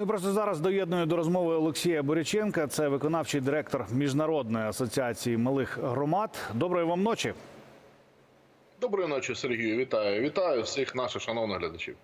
Ну, просто зараз доєдную до розмови Олексія Боряченка. Це виконавчий директор міжнародної асоціації малих громад. Доброї вам ночі. Доброї ночі, Сергію. Вітаю. Вітаю всіх наших шановних глядачів.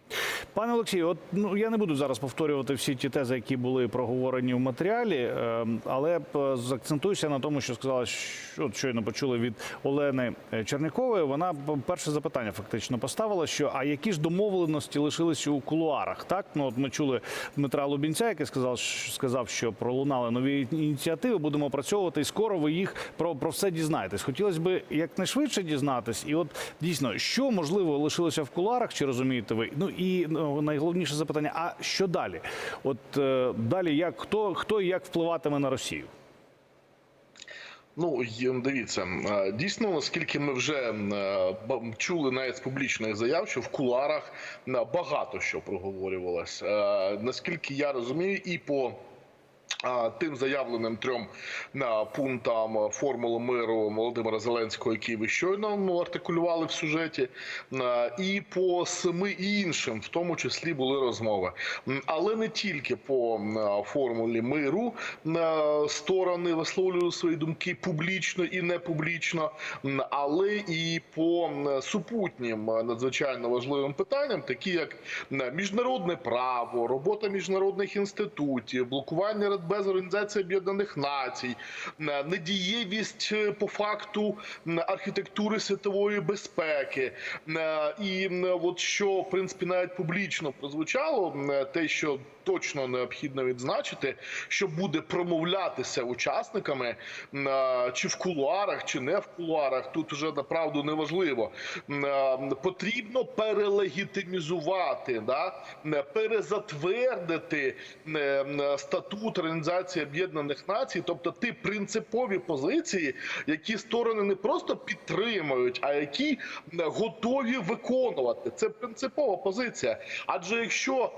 Пане Олексію, от ну я не буду зараз повторювати всі ті тези, які були проговорені в матеріалі, е, але е, заакцентуюся на тому, що сказала, що от щойно почули від Олени е, Черникової. Вона перше запитання фактично поставила: що а які ж домовленості лишилися у кулуарах? Так, ну от ми чули Дмитра Лубінця, який сказав, що- сказав, що пролунали нові ініціативи. Будемо опрацьовувати, і скоро ви їх про, про все дізнаєтесь. Хотілося б якнайшвидше дізнатись, і от дійсно, що можливо лишилося в кулуарах, чи розумієте ви? Ну і ну, найголовніше запитання: а що далі? От е, далі, як хто хто і як впливатиме на Росію? Ну дивіться, е, дійсно, наскільки ми вже е, чули навіть з публічних заяв, що в куларах багато що проговорювалось. Е, Наскільки я розумію, і по тим заявленим трьом пунктам формули миру Володимира Зеленського, які ви щойно ну, артикулювали в сюжеті, і по семи іншим, в тому числі були розмови. Але не тільки по формулі миру сторони висловлювали свої думки публічно і не публічно, але і по супутнім надзвичайно важливим питанням, такі як міжнародне право, робота міжнародних інститутів, блокування Радбез Організації Об'єднаних Націй, е, недієвість е, по факту архітектури світової безпеки. Е, І от що в принципі навіть публічно прозвучало, те, що точно необхідно відзначити, що буде промовлятися учасниками чи в кулуарах, чи не в кулуарах. Тут вже направду неважливо. Потрібно перелегітимізувати, да? перезатвердити статут Організації Об'єднаних Націй, тобто ті принципові позиції, які сторони не просто підтримують, а які готові виконувати. Це принципова позиція. Адже якщо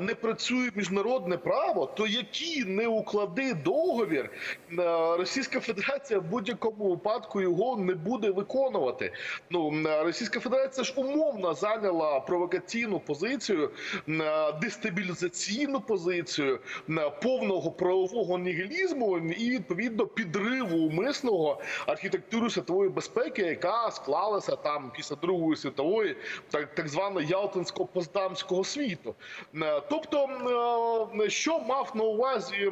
не працює міжнародне право, то які не уклади договір, Російська Федерація в будь-якому випадку його не буде виконувати. Ну Російська Федерація ж умовно зайняла провокаційну позицію, дестабілізаційну позицію повного правового нігілізму і відповідно підриву умисного архітектури світової безпеки, яка склалася там після Другої світової, так, так звано Ялтинського поздамського світу. Е, Тобто, е, що мав на увазі е,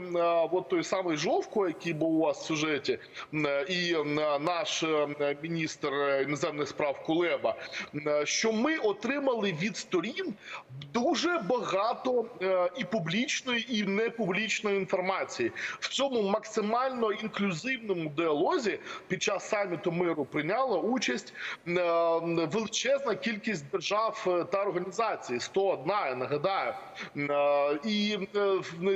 от той самий Жовко, який був у вас в сюжеті, і наш міністр іноземних справ Кулеба, що ми отримали від сторін дуже багато і публічної, і непублічної інформації в цьому максимально інклюзивному діалозі під час саміту миру прийняла участь е, величезна кількість держав е, та організацій. 101, я нагадаю. Е, І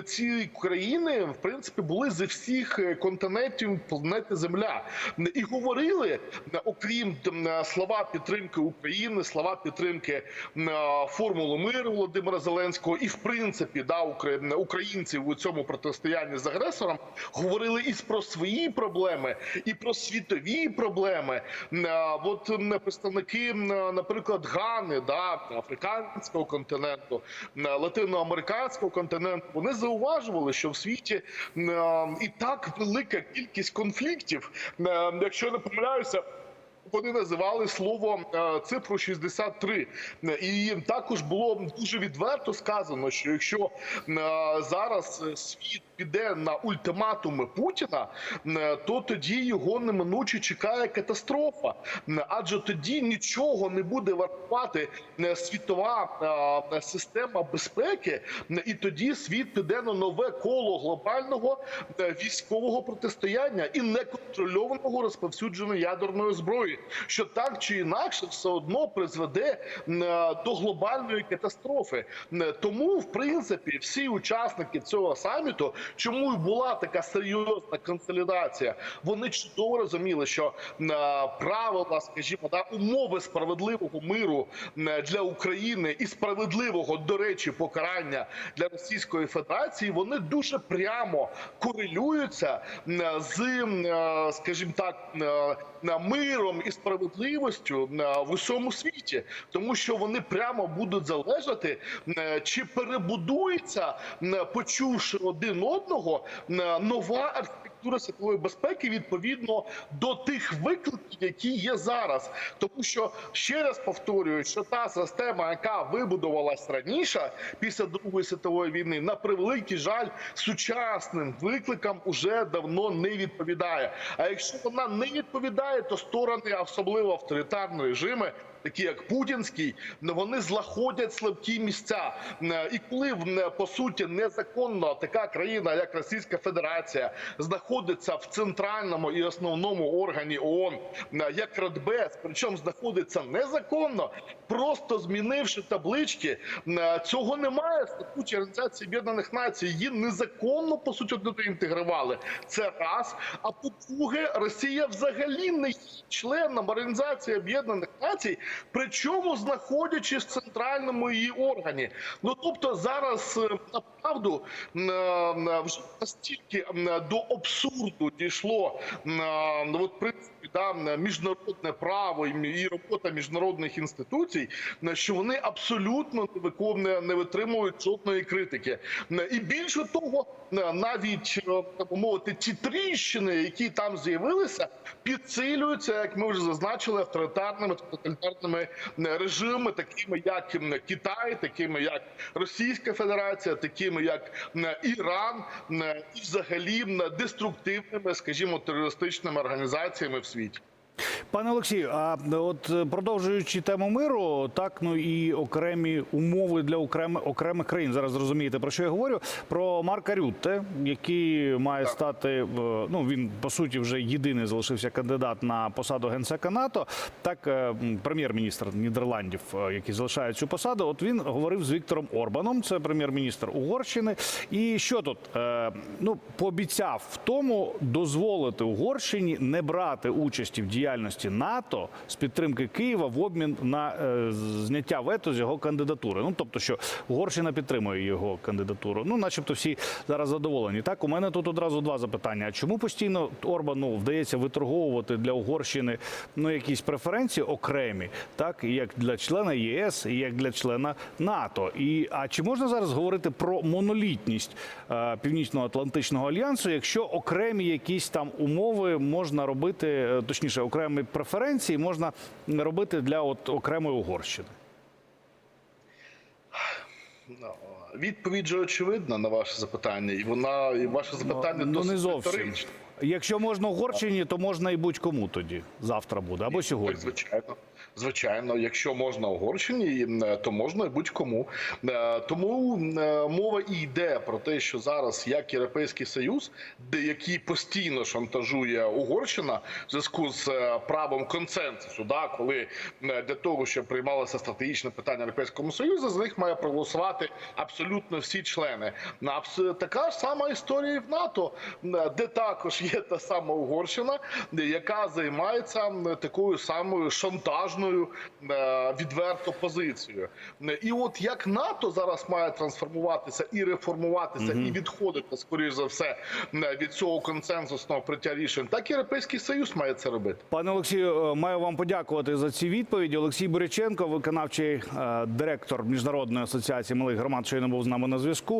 ці країни в принципі були зі всіх континентів планети Земля. І говорили, окрім слова підтримки України, слова підтримки формули миру Володимира Зеленського, і в принципі да Укра- українців у цьому протистоянні з агресором говорили і про свої проблеми, і про світові проблеми. От представники, наприклад, Гани, да африканського континенту, латиноамериканського континенту, вони зауважували, що в світі і так велика кількість конфліктів. Якщо не помиляюся. Вони називали слово е, цифру 63. Е, і також було дуже відверто сказано, що якщо е, зараз е, світ піде на ультиматуми Путіна, е, то тоді його неминуче чекає катастрофа, адже тоді нічого не буде вартувати е, світова е, система безпеки, і тоді світ піде на нове коло глобального військового протистояння і неконтрольованого розповсюдження ядерної зброї, що так чи інакше все одно призведе до глобальної катастрофи. Тому, в принципі, всі учасники цього саміту чому і була така серйозна консолідація. Вони чудово розуміли, що е, правила, скажімо, да, умови справедливого миру е, для України і справедливого, до речі, покарання для Російської Федерації, вони дуже прямо корелюються е, з, скажімо так, миром і справедливістю в усьому світі, тому що вони прямо будуть залежати, чи перебудується, почувши один одного, е, нова архітектура світової безпеки відповідно до тих викликів, які є зараз. Тому що ще раз повторюю, що та система, яка вибудувалась раніше після Другої світової війни, на превеликий жаль, сучасним викликам уже давно не відповідає. А якщо вона не відповідає, то сторони, особливо авторитарні режими. Такі як путінський, ну, вони злагодять слабкі місця. Е, І коли по суті незаконно така країна, як Російська Федерація, знаходиться в центральному і основному органі ООН, е, як Радбез, причому знаходиться незаконно, просто змінивши таблички, е, цього немає статуті Організації Об'єднаних Націй. Її незаконно по суті інтегрували. Це раз. А по-друге, Росія взагалі не є членом Організації Об'єднаних Націй, причому знаходячись в центральному її органі. Ну тобто зараз е, направду е, е, вже настільки до абсурду дійшло ну, от, в принципі, да, міжнародне право і робота міжнародних інституцій, що вони абсолютно не не витримують жодної критики. І більше того, навіть так мовити, ті тріщини, які там з'явилися, підсилюються, як ми вже зазначили, авторитарними та тоталітарними е, режимами, такими як Китай, такими як Російська Федерація, такими як Іран, і взагалі деструктивними, скажімо, терористичними організаціями в світі. Пане Олексію, а от е, продовжуючи тему миру, так ну і окремі умови для окремих окремих країн. Зараз зрозумієте про що я говорю. Про Марка Рютте, який має Так. стати е, ну він по суті вже єдиний залишився кандидат на посаду генсека НАТО. Так, е, прем'єр-міністр Нідерландів, який залишає цю посаду. От він говорив з Віктором Орбаном, це прем'єр-міністр Угорщини. І що тут ну пообіцяв в тому дозволити Угорщині не брати участі в діяльності НАТО з підтримки Києва в обмін на е, зняття вето з його кандидатури. Ну тобто, що Угорщина підтримує його кандидатуру. Ну, начебто, всі зараз задоволені. Так, у мене тут одразу два запитання: а чому постійно Орбану вдається виторговувати для Угорщини ну якісь преференції окремі, так і як для члена ЄС, і як для члена НАТО? І а чи можна зараз говорити про монолітність е, Північно-Атлантичного альянсу, якщо окремі якісь там умови можна робити, е, точніше, окремі преференції можна робити для от окремої Угорщини? Ну, Відповідь же очевидна на ваше запитання, і вона і ваше запитання ну, досить не зовсім. риторичне. Якщо можна Угорщині, то можна і будь-кому тоді завтра буде або Так, сьогодні. звичайно. Звичайно, якщо можна Угорщині, то можна і будь-кому. Е, Тому е, мова і йде про те, що зараз як Європейський Союз, де який постійно шантажує Угорщина в зв'язку з е, правом консенсусу, да, коли для того, щоб приймалося стратегічне питання Європейському Союзу, за них має проголосувати абсолютно всі члени. Така ж сама історія і в НАТО, де також є та сама Угорщина, яка займається такою самою шантажною е, відверто позицією. І от як НАТО зараз має трансформуватися і реформуватися, і відходити скоріш за все е, від цього консенсусного приття рішень, так і Європейський Союз має це робити. Пане Олексію, е, маю вам подякувати за ці відповіді. Олексій Боряченко, виконавчий директор міжнародної асоціації малих громад, щойно був з нами на зв'язку.